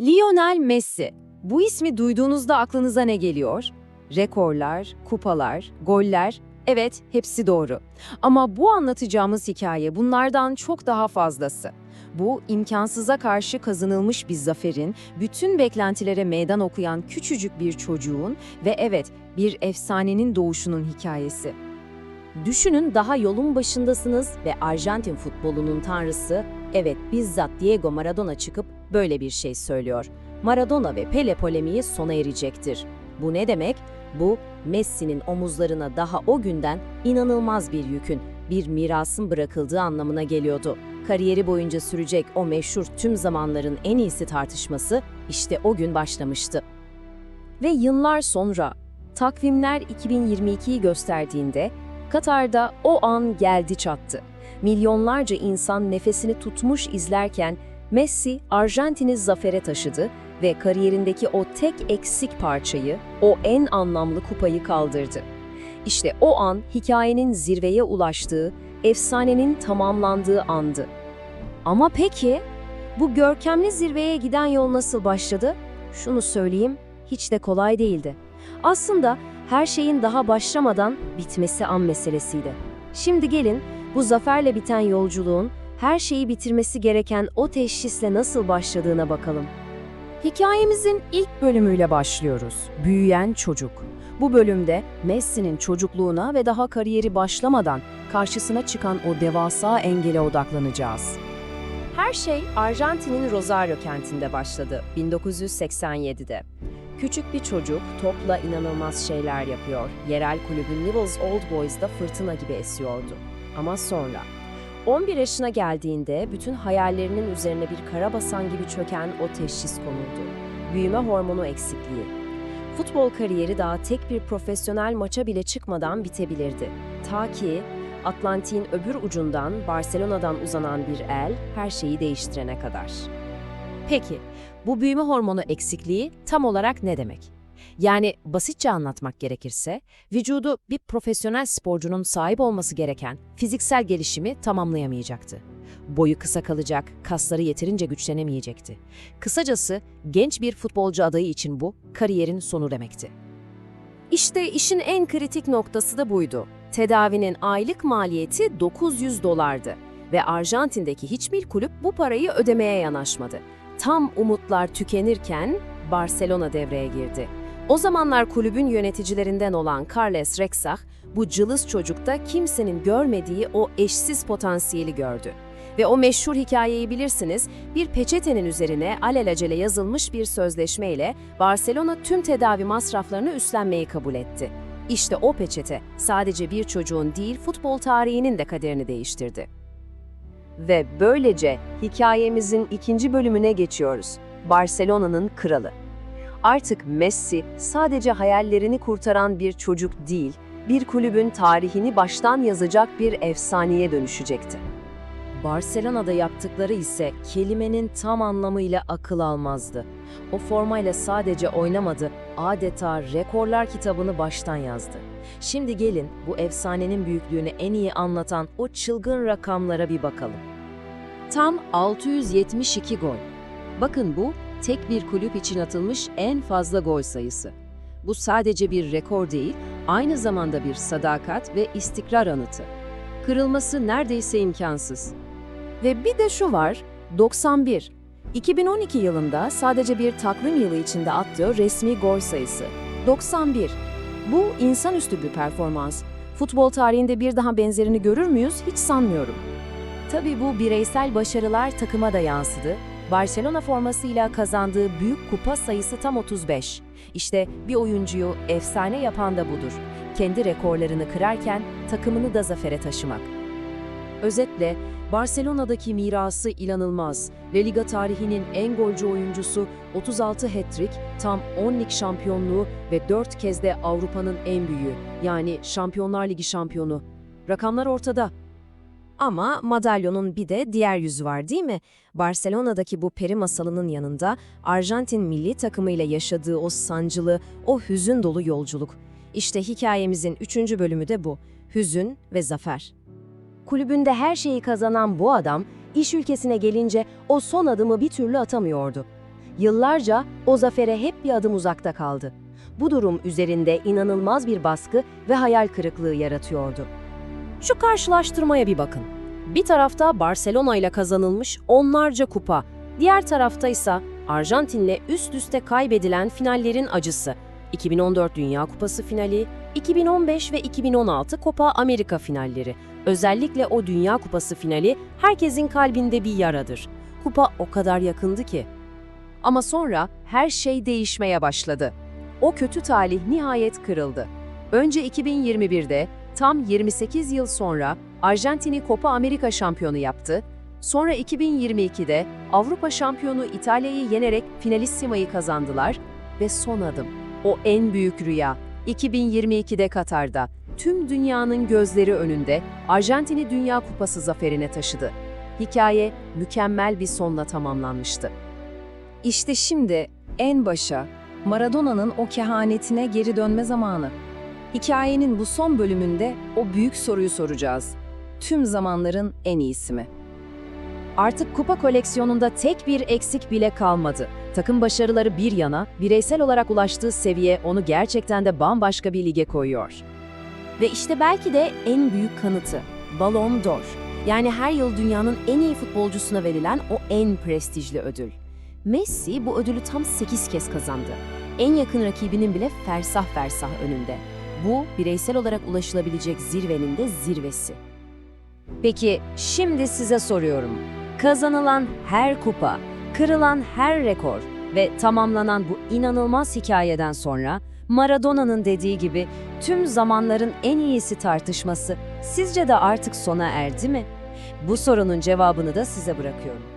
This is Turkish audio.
Lionel Messi. Bu ismi duyduğunuzda aklınıza ne geliyor? Rekorlar, kupalar, goller, evet hepsi doğru. Ama bu anlatacağımız hikaye bunlardan çok daha fazlası. Bu imkansıza karşı kazanılmış bir zaferin, bütün beklentilere meydan okuyan küçücük bir çocuğun ve evet bir efsanenin doğuşunun hikayesi. Düşünün daha yolun başındasınız ve Arjantin futbolunun tanrısı, evet bizzat Diego Maradona çıkıp böyle bir şey söylüyor. Maradona ve Pele polemiği sona erecektir. Bu ne demek? Bu, Messi'nin omuzlarına daha o günden inanılmaz bir yükün, bir mirasın bırakıldığı anlamına geliyordu. Kariyeri boyunca sürecek o meşhur tüm zamanların en iyisi tartışması işte o gün başlamıştı. Ve yıllar sonra, takvimler 2022'yi gösterdiğinde Katar'da o an geldi çattı. Milyonlarca insan nefesini tutmuş izlerken Messi Arjantin'i zafere taşıdı ve kariyerindeki o tek eksik parçayı, o en anlamlı kupayı kaldırdı. İşte o an hikayenin zirveye ulaştığı, efsanenin tamamlandığı andı. Ama peki bu görkemli zirveye giden yol nasıl başladı? Şunu söyleyeyim, hiç de kolay değildi. Aslında her şeyin daha başlamadan bitmesi an meselesiydi. Şimdi gelin bu zaferle biten yolculuğun her şeyi bitirmesi gereken o teşhisle nasıl başladığına bakalım. Hikayemizin ilk bölümüyle başlıyoruz. Büyüyen çocuk. Bu bölümde Messi'nin çocukluğuna ve daha kariyeri başlamadan karşısına çıkan o devasa engele odaklanacağız. Her şey Arjantin'in Rosario kentinde başladı 1987'de. Küçük bir çocuk topla inanılmaz şeyler yapıyor. Yerel kulübün Newell's Old Boys'da fırtına gibi esiyordu. Ama sonra 11 yaşına geldiğinde bütün hayallerinin üzerine bir karabasan gibi çöken o teşhis konuldu. Büyüme hormonu eksikliği. Futbol kariyeri daha tek bir profesyonel maça bile çıkmadan bitebilirdi. Ta ki Atlantik'in öbür ucundan Barcelona'dan uzanan bir el her şeyi değiştirene kadar. Peki, bu büyüme hormonu eksikliği tam olarak ne demek? Yani basitçe anlatmak gerekirse, vücudu bir profesyonel sporcunun sahip olması gereken fiziksel gelişimi tamamlayamayacaktı. Boyu kısa kalacak, kasları yeterince güçlenemeyecekti. Kısacası genç bir futbolcu adayı için bu kariyerin sonu demekti. İşte işin en kritik noktası da buydu. Tedavinin aylık maliyeti 900 dolardı ve Arjantin'deki hiçbir kulüp bu parayı ödemeye yanaşmadı. Tam umutlar tükenirken Barcelona devreye girdi. O zamanlar kulübün yöneticilerinden olan Carles Rexach, bu cılız çocukta kimsenin görmediği o eşsiz potansiyeli gördü. Ve o meşhur hikayeyi bilirsiniz, bir peçetenin üzerine alelacele yazılmış bir sözleşmeyle Barcelona tüm tedavi masraflarını üstlenmeyi kabul etti. İşte o peçete sadece bir çocuğun değil futbol tarihinin de kaderini değiştirdi. Ve böylece hikayemizin ikinci bölümüne geçiyoruz. Barcelona'nın kralı. Artık Messi sadece hayallerini kurtaran bir çocuk değil, bir kulübün tarihini baştan yazacak bir efsaneye dönüşecekti. Barcelona'da yaptıkları ise kelimenin tam anlamıyla akıl almazdı. O formayla sadece oynamadı, adeta rekorlar kitabını baştan yazdı. Şimdi gelin bu efsanenin büyüklüğünü en iyi anlatan o çılgın rakamlara bir bakalım. Tam 672 gol. Bakın bu tek bir kulüp için atılmış en fazla gol sayısı. Bu sadece bir rekor değil, aynı zamanda bir sadakat ve istikrar anıtı. Kırılması neredeyse imkansız. Ve bir de şu var, 91. 2012 yılında sadece bir takvim yılı içinde attığı resmi gol sayısı. 91. Bu insanüstü bir performans. Futbol tarihinde bir daha benzerini görür müyüz hiç sanmıyorum. Tabii bu bireysel başarılar takıma da yansıdı. Barcelona formasıyla kazandığı büyük kupa sayısı tam 35. İşte bir oyuncuyu efsane yapan da budur. Kendi rekorlarını kırarken takımını da zafere taşımak. Özetle Barcelona'daki mirası inanılmaz. La Liga tarihinin en golcü oyuncusu, 36 hat-trick, tam 10 lig şampiyonluğu ve 4 kez de Avrupa'nın en büyüğü yani Şampiyonlar Ligi şampiyonu. Rakamlar ortada. Ama madalyonun bir de diğer yüzü var değil mi? Barcelona'daki bu peri masalının yanında Arjantin milli takımıyla yaşadığı o sancılı, o hüzün dolu yolculuk. İşte hikayemizin üçüncü bölümü de bu. Hüzün ve zafer. Kulübünde her şeyi kazanan bu adam, iş ülkesine gelince o son adımı bir türlü atamıyordu. yıllarca o zafere hep bir adım uzakta kaldı. Bu durum üzerinde inanılmaz bir baskı ve hayal kırıklığı yaratıyordu. Şu karşılaştırmaya bir bakın. Bir tarafta Barcelona ile kazanılmış onlarca kupa, diğer tarafta ise Arjantin'le üst üste kaybedilen finallerin acısı. 2014 Dünya Kupası finali, 2015 ve 2016 Copa Amerika finalleri. Özellikle o Dünya Kupası finali herkesin kalbinde bir yaradır. Kupa o kadar yakındı ki. Ama sonra her şey değişmeye başladı. O kötü talih nihayet kırıldı. Önce 2021'de tam 28 yıl sonra Arjantin'i Copa Amerika şampiyonu yaptı. Sonra 2022'de Avrupa şampiyonu İtalya'yı yenerek Finalissima'yı kazandılar ve son adım, o en büyük rüya, 2022'de Katar'da tüm dünyanın gözleri önünde Arjantin'i Dünya Kupası zaferine taşıdı. Hikaye mükemmel bir sonla tamamlanmıştı. İşte şimdi en başa, Maradona'nın o kehanetine geri dönme zamanı. Hikayenin bu son bölümünde o büyük soruyu soracağız. Tüm zamanların en iyisi mi? Artık kupa koleksiyonunda tek bir eksik bile kalmadı. Takım başarıları bir yana, bireysel olarak ulaştığı seviye onu gerçekten de bambaşka bir lige koyuyor. Ve işte belki de en büyük kanıtı, Ballon d'Or. Yani her yıl dünyanın en iyi futbolcusuna verilen o en prestijli ödül. Messi bu ödülü tam 8 kez kazandı. En yakın rakibinin bile fersah fersah önünde. Bu bireysel olarak ulaşılabilecek zirvenin de zirvesi. Peki şimdi size soruyorum. Kazanılan her kupa, kırılan her rekor ve tamamlanan bu inanılmaz hikayeden sonra Maradona'nın dediği gibi tüm zamanların en iyisi tartışması sizce de artık sona erdi mi? Bu sorunun cevabını da size bırakıyorum.